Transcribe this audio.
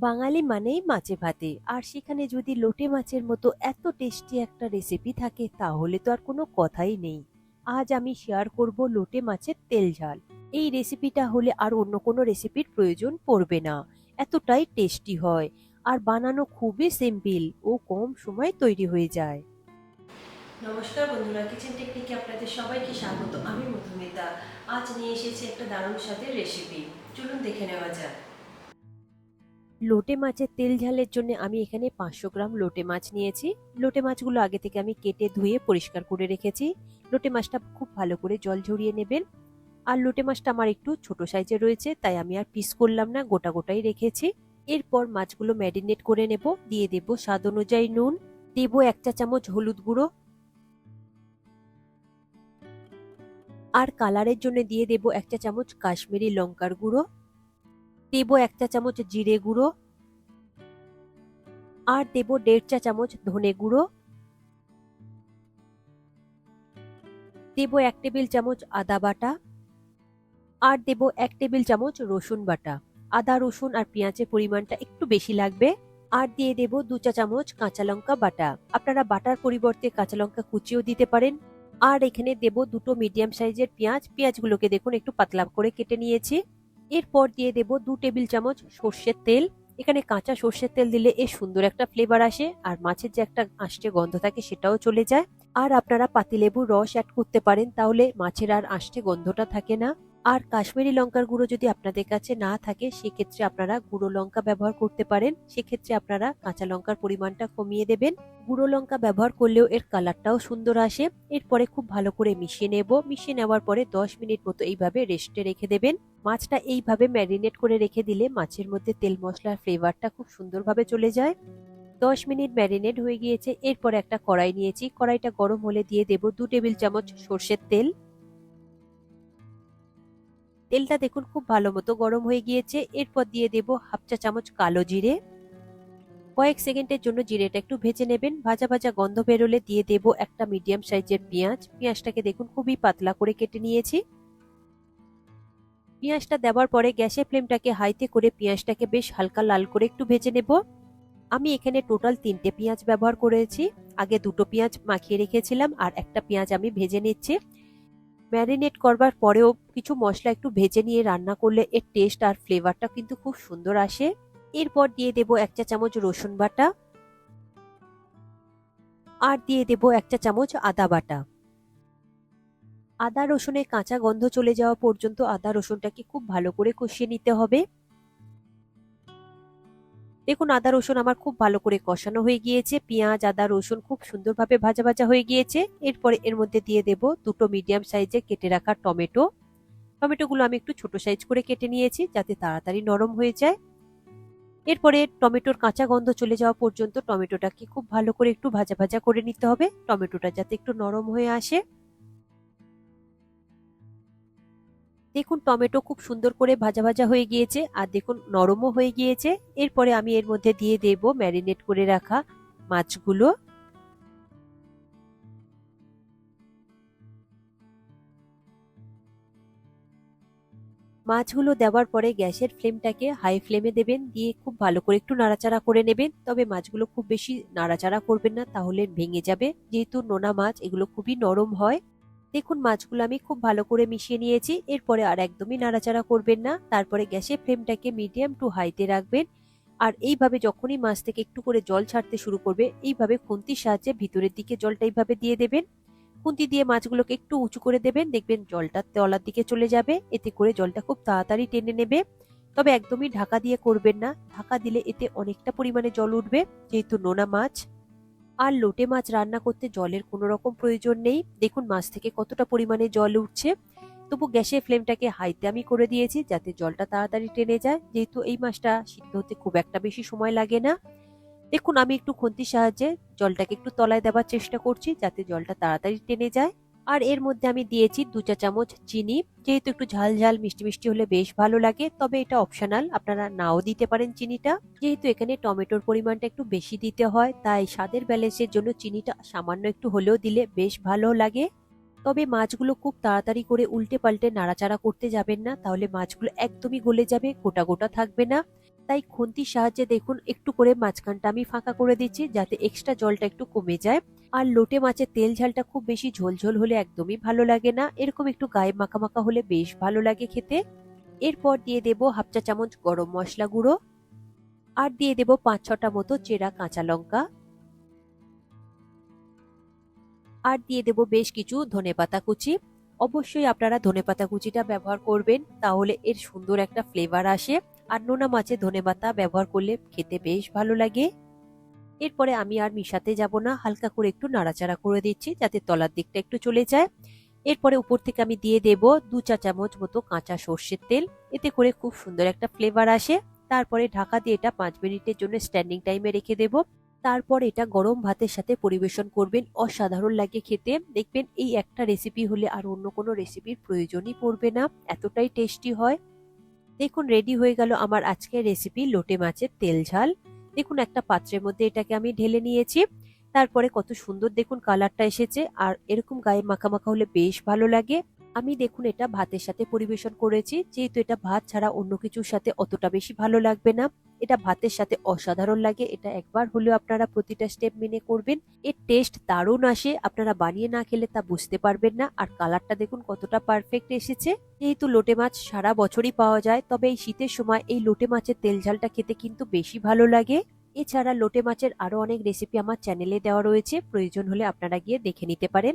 বাঙালি মানেই মাছে ভাতে। আর সেখানে যদি লোটে মাছের মতো এত টেস্টি একটা রেসিপি থাকে, তাহলে তো আর কোনো কথাই নেই। আজ আমি শেয়ার করব লোটে মাছের তেল ঝাল। এই রেসিপিটা হলে আর অন্য কোনো রেসিপির প্রয়োজন পড়বে না। এতটাই টেস্টি হয়। আর বানানো খুবই সিম্পল ও কম সময় তৈরি হয়ে যায়। নমস্কার বন্ধুরা কিচেন টেকনিকে আপনাদের সবাইকে স্বাগত। আমি মধুমিতা। আজ নিয়ে এসেছি একটা দারুণ স্বাদের রেসিপি চলুন দেখে নেওয়া যাক। লোটে মাছের তেল ঝালের জন্য আমি এখানে পাঁচশো গ্রাম লোটে মাছ নিয়েছি। লোটে মাছগুলো আগে থেকে আমি কেটে ধুয়ে পরিষ্কার করে রেখেছি। লোটে মাছটা খুব ভালো করে জল ঝরিয়ে নেবেন। আর লোটে মাছটা আমার একটু ছোট সাইজে রয়েছে, তাই আমি আর পিস করলাম না, গোটা গোটাই রেখেছি। এরপর মাছগুলো ম্যারিনেট করে নেব, দিয়ে দেব স্বাদ অনুযায়ী নুন। দেব এক চা চামচ হলুদ গুঁড়ো। আর কালারের জন্য দিয়ে দেব এক চা চামচ কাশ্মীরি লঙ্কার গুঁড়ো। দেব এক চা চামচ জিরে গুঁড়ো। আর দেব দেড় চা চামচ ধনে গুঁড়ো। দেব এক টেবিল চামচ আদা বাটা। আর দেব এক টেবিল চামচ রসুন বাটা। আদা, রসুন আর পেঁয়াজের পরিমাণটা একটু বেশি লাগবে। আর দিয়ে দেব দু চা চামচ কাঁচা লঙ্কা বাটা। আপনারা বাটার পরিবর্তে কাঁচা লঙ্কা কুচিও দিতে পারেন। আর এখানে দেব দুটো মিডিয়াম সাইজের পেঁয়াজ। পেঁয়াজগুলোকে দেখুন, একটু পাতলা করে কেটে নিয়েছি। এরপর দিয়ে দেব দু টেবিল চামচ সর্ষের তেল। এখানে কাঁচা সর্ষের তেল দিলে এ সুন্দর একটা ফ্লেভার আসে, আর মাছের যে একটা আষ্টে গন্ধ থাকে সেটাও চলে যায়। আর আপনারা পাতিলেবুর রস অ্যাড করতে পারেন, তাহলে মাছের আর আষ্টে গন্ধটা থাকে না। আর কাশ্মীরি লঙ্কার গুঁড়ো যদি আপনাদের কাছে না থাকে, সেক্ষেত্রে আপনারা গুঁড়ো লঙ্কা ব্যবহার করতে পারেন। সেক্ষেত্রে আপনারা কাঁচা লঙ্কার পরিমাণটা কমিয়ে দেবেন। গুঁড়ো লঙ্কা ব্যবহার করলেও এর কালারটাও সুন্দর আসে। এরপরে খুব ভালো করে মিশিয়ে নেব। মিশিয়ে নেওয়ার পরে দশ মিনিট মতো এইভাবে রেস্টে রেখে দেবেন। মাছটা এইভাবে ম্যারিনেট করে রেখে দিলে মাছের মধ্যে তেল, মশলার ফ্লেভারটা খুব সুন্দরভাবে চলে যায়। দশ মিনিট ম্যারিনেট হয়ে গিয়েছে। এরপর একটা কড়াই নিয়েছি। কড়াইটা গরম হলে দিয়ে দেব দু টেবিল চামচ সর্ষের তেল। তেলটা দেখুন খুব ভালো মতো গরম হয়ে গিয়েছে। এরপর দিয়ে দেব হাফ চা চামচ কালো জিরে। কয়েক সেকেন্ডের জন্য জিরেটা একটু ভেজে নেবেন। ভাজা ভাজা গন্ধ বেরোলে দিয়ে দেব একটা মিডিয়াম সাইজের পেঁয়াজ। পেঁয়াজটাকে দেখুন খুবই পাতলা করে কেটে নিয়েছি। পেঁয়াজটা দেওয়ার পরে গ্যাসের ফ্লেমটাকে হাইতে করে পেঁয়াজটাকে বেশ হালকা লাল করে একটু ভেজে নেব। আমি এখানে টোটাল তিনটে পেঁয়াজ ব্যবহার করেছি। আগে দুটো পেঁয়াজ মাখিয়ে রেখেছিলাম আর একটা পেঁয়াজ আমি ভেজে নিচ্ছি। ম্যারিনেট করবার পরেও কিছু মশলা একটু ভেজে নিয়ে রান্না করলে এর টেস্ট আর ফ্লেভারটা কিন্তু খুব সুন্দর আসে। এরপর দিয়ে দেব এক চা চামচ রসুন বাটা। আর দিয়ে দেব এক চা চামচ আদা বাটা। আদা রসুনের কাঁচা গন্ধ চলে যাওয়া পর্যন্ত আদা রসুনটাকে খুব ভালো করে কষিয়ে নিতে হবে। দেখুন, আদা, রসুন আমার খুব ভালো করে কষানো হয়ে গিয়েছে। পেঁয়াজ, আদা, রসুন খুব সুন্দরভাবে ভাজা ভাজা হয়ে গিয়েছে। এরপরে এর মধ্যে দিয়ে দেব দুটো মিডিয়াম সাইজে কেটে রাখা টমেটো। টমেটোগুলো আমি একটু ছোট সাইজ করে কেটে নিয়েছি যাতে তাড়াতাড়ি নরম হয়ে যায়। এরপরে টমেটোর কাঁচা গন্ধ চলে যাওয়া পর্যন্ত টমেটোটাকে খুব ভালো করে একটু ভাজা ভাজা করে নিতে হবে। টমেটোটা যাতে একটু নরম হয়ে আসে। দেখুন টমেটো খুব সুন্দর করে ভাজা ভাজা হয়ে গিয়েছে আর দেখুন নরমও হয়ে গিয়েছে। এরপরে আমি এর মধ্যে দিয়ে দেব ম্যারিনেট করে রাখা মাছগুলো। মাছগুলো দেওয়ার পরে গ্যাসের ফ্লেমটাকে হাই ফ্লেমে দেবেন, দিয়ে খুব ভালো করে একটু নাড়াচাড়া করে নেবেন। তবে মাছগুলো খুব বেশি নাড়াচাড়া করবেন না, তাহলে ভেঙে যাবে। যেহেতু নোনা মাছ, এগুলো খুবই নরম হয়। দেখুন, মাছগুলো আমি খুব ভালো করে মিশিয়ে নিয়েছি। এরপরে আর একদমই নাড়াচাড়া করবেন না। তারপরে গ্যাসের ফ্লেমটাকে মিডিয়াম টু হাইতে রাখবেন। আর এইভাবে যখনই মাছ থেকে একটু করে জল ছাড়তে শুরু করবে, এইভাবে খুন্তির সাহায্যে ভিতরের দিকে জলটা এইভাবে দিয়ে দেবেন। খুন্তি দিয়ে মাছগুলোকে একটু উঁচু করে দেবেন। দেখবেন জলটা তলার দিকে চলে যাবে। এতে করে জলটা খুব তাড়াতাড়ি টেনে নেবে। তবে একদমই ঢাকা দিয়ে করবেন না। ঢাকা দিলে এতে অনেকটা পরিমাণে জল উঠবে, যেহেতু নোনা মাছ। আর লোটে মাছ রান্না করতে জলের কোনো রকম প্রয়োজন নেই। দেখুন মাছ থেকে কতটা পরিমাণে জল উঠছে। তবু গ্যাসের ফ্লেমটাকে হাইতে আমি করে দিয়েছি যাতে জলটা তাড়াতাড়ি টেনে যায়। যেহেতু এই মাছটা সিদ্ধ হতে খুব একটা বেশি সময় লাগে না। দেখুন আমি একটু খন্তির সাহায্যে জলটাকে একটু তলায় দেবার চেষ্টা করছি যাতে জলটা তাড়াতাড়ি টেনে যায়। আর এর মধ্যে আমি দিয়েছি দু চা চামচ চিনি। যেহেতু একটু ঝাল ঝাল, মিষ্টি মিষ্টি হলে বেশ ভালো লাগে, তবে এটা অপশনাল আপনারা নাও দিতে পারেন চিনিটা। যেহেতু এখানে টমেটোর পরিমাণটা একটু বেশি দিতে হয়, তাই স্বাদের ব্যালেন্সের জন্য চিনিটা সামান্য একটু হলেও দিলে বেশ ভালো লাগে। তবে মাছগুলো খুব তাড়াতাড়ি করে উল্টে পাল্টে নাড়াচাড়া করতে যাবেন না, তাহলে মাছগুলো একদমই গলে যাবে, গোটা গোটা থাকবে না। তাই খুন্তির সাহায্যে দেখুন, একটু করে মাঝখানটা আমি ফাঁকা করে দিচ্ছি যাতে এক্সট্রা জলটা একটু কমে যায়। আর লোটে মাছের তেল ঝালটা খুব বেশি ঝোলঝোল হলে একদমই ভালো লাগে না। এরকম একটু গায়ে মাখা মাখা হলে বেশ ভালো লাগে খেতে। এরপর দিয়ে দেব হাফ চা চামচ গরম মশলা গুঁড়ো। আর দিয়ে দেব পাঁচ ছটা মতো চেরা কাঁচা লঙ্কা। আর দিয়ে দেব বেশ কিছু ধনেপাতা কুচি। অবশ্যই আপনারা ধনেপাতা কুচিটা ব্যবহার করবেন, তাহলে এর সুন্দর একটা ফ্লেভার আসে। আর নোনা মাছে ধনেপাতা ব্যবহার করলে খেতে বেশ ভালো লাগে। এরপরে আমি আর মিশাতে যাব না, হালকা করে একটু নাড়াচাড়া করে দিচ্ছি যাতে তলার দিকটা একটু চলে যায়। এরপরে উপর থেকে আমি দিয়ে দেব দু চা চামচ মতো কাঁচা সর্ষের তেল, এতে করে খুব সুন্দর একটা ফ্লেভার আসে। তারপরে ঢাকা দিয়ে এটা পাঁচ মিনিটের জন্য স্ট্যান্ডিং টাইমে রেখে দেব। তারপর এটা গরম ভাতের সাথে পরিবেশন করবেন, অসাধারণ লাগে খেতে। দেখবেন এই একটা রেসিপি হলে আর অন্য কোনো রেসিপির প্রয়োজনই পড়বে না, এতটাই টেস্টি হয়। দেখুন রেডি হয়ে গেল আমার আজকের রেসিপি লোটে মাছের তেল ঝাল। দেখুন, একটা পাত্রের মধ্যে এটাকে আমি ঢেলে নিয়েছি। তারপরে কত সুন্দর দেখুন কালারটা এসেছে। আর এরকম গায়ে মাখা মাখা হলে বেশ ভালো লাগে। আমি দেখুন এটা ভাতের সাথে পরিবেশন করেছি, যেহেতু এটা ভাত ছাড়া অন্য কিছুর সাথে অতটা বেশি ভালো লাগবে না। এটা ভাতের সাথে অসাধারণ লাগে, এটা একবার হলেও আপনারা প্রতিটা স্টেপ মেনে করবেন। এর টেস্ট দারুণ আসে, আপনারা বানিয়ে না খেলে তা বুঝতে পারবেন না। আর কালারটা দেখুন কতটা পারফেক্ট এসেছে। যেহেতু লোটে মাছ সারা বছরই পাওয়া যায়, তবে এই শীতের সময় এই লোটে মাছের তেল ঝালটা খেতে কিন্তু বেশি ভালো লাগে। এছাড়া লোটে মাছের আরও অনেক রেসিপি আমার চ্যানেলে দেওয়া রয়েছে, প্রয়োজন হলে আপনারা গিয়ে দেখে নিতে পারেন।